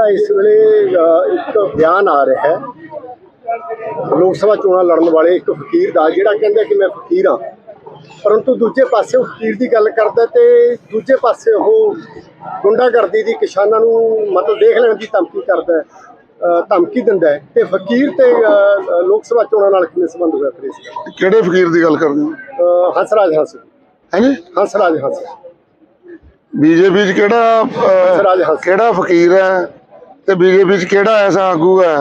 ਜਿਹੜਾ ਇਸ ਵੇਲੇ ਇੱਕ ਬਿਆਨ ਆ ਰਿਹਾ ਹੈ ਲੋਕ ਸਭਾ ਚੋਣਾਂ ਲੜਨ ਵਾਲੇ ਇੱਕ ਫਕੀਰ ਦਾ ਜਿਹੜਾ ਕਹਿੰਦਾ ਕਿ ਮੈਂ ਫਕੀਰ ਹਾਂ ਪਰੰਤੂ ਦੂਜੇ ਪਾਸੇ ਉਹ ਫਕੀਰ ਦੀ ਗੱਲ ਕਰਦਾ ਤੇ ਦੂਜੇ ਪਾਸੇ ਉਹ ਗੁੰਡਾਗਰਦੀ ਦੀ ਕਿਸਾਨਾਂ ਨੂੰ ਮਤਲਬ ਦੇਖ ਲੈਣ ਦੀ ਧਮਕੀ ਕਰਦਾ ਧਮਕੀ ਦਿੰਦਾ ਤੇ ਫਕੀਰ ਤੇ ਲੋਕ ਸਭਾ ਚੋਣਾਂ ਨਾਲ ਕਿਵੇਂ ਸੰਬੰਧ ਹੋਇਆ ਫਿਰ ਇਸ ਦਾ ਕਿਹੜੇ ਫਕੀਰ ਦੀ ਗੱਲ ਕਰਦੇ ਹੋ? ਹੰਸਰਾਜ ਹੰਸ। ਹਾਂਜੀ? ਹੰਸਰਾਜ ਹੰਸ। ਬੀਜੇਪੀ ਚ ਕਿਹੜਾ ਕਿਹੜਾ ਫਕੀਰ ਹੈ? ਤੇ ਬੀਜੇਪੀ ਚ ਕਿਹੜਾ ਐਸਾ ਆਗੂ ਹੈ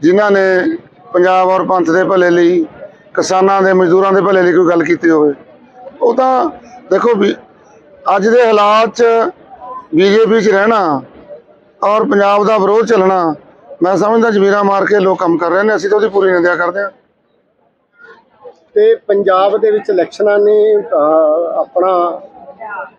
ਜਿਨ੍ਹਾਂ ਨੇ ਪੰਜਾਬ ਔਰ ਪੰਥ ਦੇ ਭਲੇ ਲਈ, ਕਿਸਾਨਾਂ ਦੇ, ਮਜ਼ਦੂਰਾਂ ਦੇ ਭਲੇ ਲਈ ਕੋਈ ਗੱਲ ਕੀਤੀ ਹੋਵੇ? ਉਹ ਤਾਂ ਦੇਖੋ ਵੀ ਅੱਜ ਦੇ ਹਾਲਾਤ 'ਚ ਬੀਜੇਪੀ 'ਚ ਰਹਿਣਾ ਔਰ ਪੰਜਾਬ ਦਾ ਵਿਰੋਧ ਚੱਲਣਾ, ਮੈਂ ਸਮਝਦਾ ਜ਼ਮੀਰਾਂ ਮਾਰ ਕੇ ਲੋਕ ਕੰਮ ਕਰ ਰਹੇ ਨੇ, ਅਸੀਂ ਤਾਂ ਉਹਦੀ ਪੂਰੀ ਨਿੰਦਿਆ ਕਰਦੇ ਹਾਂ। ਤੇ ਪੰਜਾਬ ਦੇ ਵਿੱਚ ਇਲੈਕਸ਼ਨਾਂ ਨੇ ਆਪਣਾ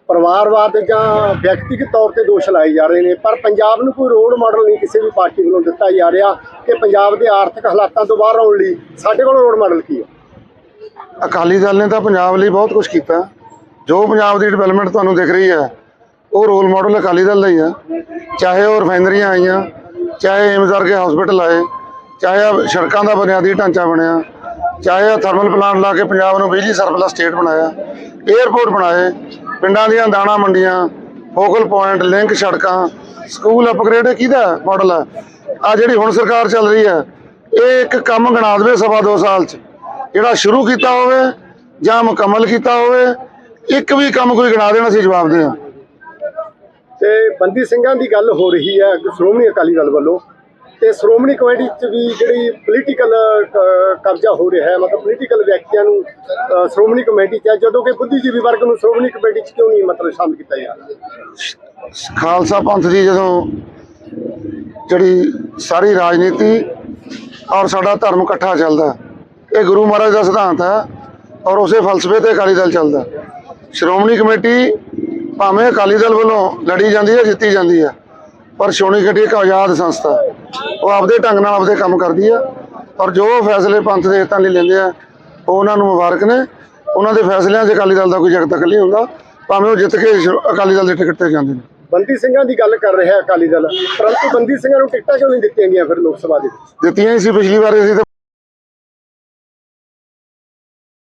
ਪਰਿਵਾਰਵਾਦ ਜਾਂ ਵਿਅਕਤੀਗਤ ਤੌਰ ਤੇ ਦੋਸ਼ ਲਾਏ ਜਾ ਰਹੇ ਨੇ, ਪਰ ਪੰਜਾਬ ਨੂੰ ਕੋਈ ਰੋਲ ਮਾਡਲ ਨਹੀਂ ਕਿਸੇ ਵੀ ਪਾਰਟੀ ਵੱਲੋਂ ਦਿੱਤਾ ਜਾ ਰਿਹਾ ਕਿ ਪੰਜਾਬ ਦੇ ਆਰਥਿਕ ਹਾਲਾਤਾਂ ਤੋਂ ਬਾਹਰ ਆਉਣ ਲਈ ਸਾਡੇ ਕੋਲ ਰੋਲ ਮਾਡਲ ਕੀ ਹੈ? ਅਕਾਲੀ ਦਲ ਨੇ ਤਾਂ ਪੰਜਾਬ ਲਈ ਬਹੁਤ ਕੁਝ ਕੀਤਾ। ਜੋ ਪੰਜਾਬ ਦੀ ਡਿਵੈਲਪਮੈਂਟ ਤੁਹਾਨੂੰ ਦਿਖ ਰਹੀ ਹੈ, ਉਹ ਰੋਲ ਮਾਡਲ ਅਕਾਲੀ ਦਲ ਦਾ ਹੀ ਆ ਚਾਹੇ ਉਹ ਰਿਫਾਈਨਰੀਆਂ ਆਈਆਂ, ਚਾਹੇ ਏਮਜ਼ ਵਰਗੇ ਹਸਪੀਟਲ ਆਏ, ਚਾਹੇ ਸੜਕਾਂ ਦਾ ਬੁਨਿਆਦੀ ਢਾਂਚਾ ਬਣਿਆ ਚਾਹੇ ਆ ਥਰਮਲ ਪਲਾਂਟ ਲਾ ਕੇ ਪੰਜਾਬ ਨੂੰ ਬਿਜਲੀ ਸਰਪਲਸ ਸਟੇਟ ਬਣਾਇਆ 에ਅਰਪੋਰਟ ਬਣਾਏ, ਪਿੰਡਾਂ ਦੀਆਂ ਦਾਣਾ ਮੰਡੀਆਂ ਫੋਕਲ ਪੁਆਇੰਟ ਲਿੰਕ ਸੜਕਾਂ ਸਕੂਲ ਅਪਗ੍ਰੇਡ ਕਿਹਦਾ ਮਾਡਲ ਹੈ ਆ ਜਿਹੜੀ ਹੁਣ ਸਰਕਾਰ ਚੱਲ ਰਹੀ ਹੈ ਇਹ ਇੱਕ ਕੰਮ ਗਣਾ ਦੇਵੇ ਸਵਾ ਦੋ ਸਾਲ ਚ। ਜਿਹੜਾ ਸ਼ੁਰੂ ਕੀਤਾ ਹੋਵੇ ਜਾਂ ਮੁਕੰਮਲ ਕੀਤਾ ਹੋਵੇ, ਇੱਕ ਵੀ ਕੰਮ ਕੋਈ ਗਣਾ ਦੇਣਾ ਸੀ ਜਵਾਬ ਦੇ ਹਾਂ ਤੇ ਬੰਦੀ ਸਿੰਘਾਂ ਦੀ ਗੱਲ ਹੋ ਰਹੀ ਹੈ ਸ਼੍ਰੋਮਣੀ ਅਕਾਲੀ ਦਲ ਵੱਲੋਂ। ਤੇ ਸ਼੍ਰੋਮਣੀ ਕਮੇਟੀ 'ਚ ਵੀ ਜਿਹੜੀ ਪੋਲੀਟੀਕਲ ਕਬਜ਼ਾ ਹੋ ਰਿਹਾ ਹੈ, ਮਤਲਬ ਪੋਲੀਟੀਕਲ ਵਿਅਕਤੀਆਂ ਨੂੰ ਸ਼੍ਰੋਮਣੀ ਕਮੇਟੀ 'ਚ ਹੈ, ਜਦੋਂ ਕਿ ਬੁੱਧੀਜੀਵੀ ਵਰਗ ਨੂੰ ਸ਼੍ਰੋਮਣੀ ਕਮੇਟੀ 'ਚ ਕਿਉਂ ਨਹੀਂ ਮਤਲਬ ਸ਼ਾਮਲ ਕੀਤਾ ਜਾ ਰਿਹਾ? ਖਾਲਸਾ ਪੰਥ ਦੀ ਜਦੋਂ ਜਿਹੜੀ ਸਾਰੀ ਰਾਜਨੀਤੀ ਔਰ ਸਾਡਾ ਧਰਮ ਇਕੱਠਾ ਚੱਲਦਾ ਇਹ ਗੁਰੂ ਮਹਾਰਾਜ ਦਾ ਸਿਧਾਂਤ ਹੈ ਔਰ ਉਸੇ ਫਲਸਫੇ ਤੇ ਅਕਾਲੀ ਦਲ ਚੱਲਦਾ ਸ਼੍ਰੋਮਣੀ ਕਮੇਟੀ ਭਾਵੇਂ ਅਕਾਲੀ ਦਲ ਵੱਲੋਂ ਲੜੀ ਜਾਂਦੀ ਹੈ, ਜਿੱਤੀ ਜਾਂਦੀ ਹੈ ਪਰ ਸ਼੍ਰੋਮਣੀ ਕਮੇਟੀ ਇੱਕ ਆਜ਼ਾਦ ਸੰਸਥਾ। ਉਹ ਆਪਦੇ ਢੰਗ ਨਾਲ ਆਪਦੇ ਕੰਮ ਕਰਦੀ ਆ। ਔਰ ਜੋ ਫੈਸਲੇ ਪੰਥ ਦੇ ਹਿੱਤਾਂ ਲਈ ਲੈਂਦੇ ਆ ਉਹ ਉਹਨਾਂ ਨੂੰ ਮੁਬਾਰਕ ਨੇ। ਉਹਨਾਂ ਦੇ ਫੈਸਲਿਆਂ 'ਚ ਅਕਾਲੀ ਦਲ ਦਾ ਕੋਈ ਜਗਤ ਨਹੀਂ ਹੁੰਦਾ। ਭਾਵੇਂ ਉਹ ਜਿੱਤ ਕੇ ਅਕਾਲੀ ਦਲ ਦੇ ਟਿਕਟ ਤੇ ਜਾਂਦੇ ਨੇ। ਬੰਦੀ ਸਿੰਘਾਂ ਦੀ ਗੱਲ ਕਰ ਰਿਹਾ ਅਕਾਲੀ ਦਲ। ਪਰੰਤੂ ਬੰਦੀ ਸਿੰਘਾਂ ਨੂੰ ਟਿਕਟਾਂ ਕਿਉਂ ਨਹੀਂ ਦਿੱਤੀਆਂ ਗਈਆਂ ਫਿਰ ਲੋਕ ਸਭਾ ਦੇ ਵਿੱਚ? ਦਿੱਤੀਆਂ ਸੀ ਪਿਛਲੀ ਵਾਰ ਅਸੀਂ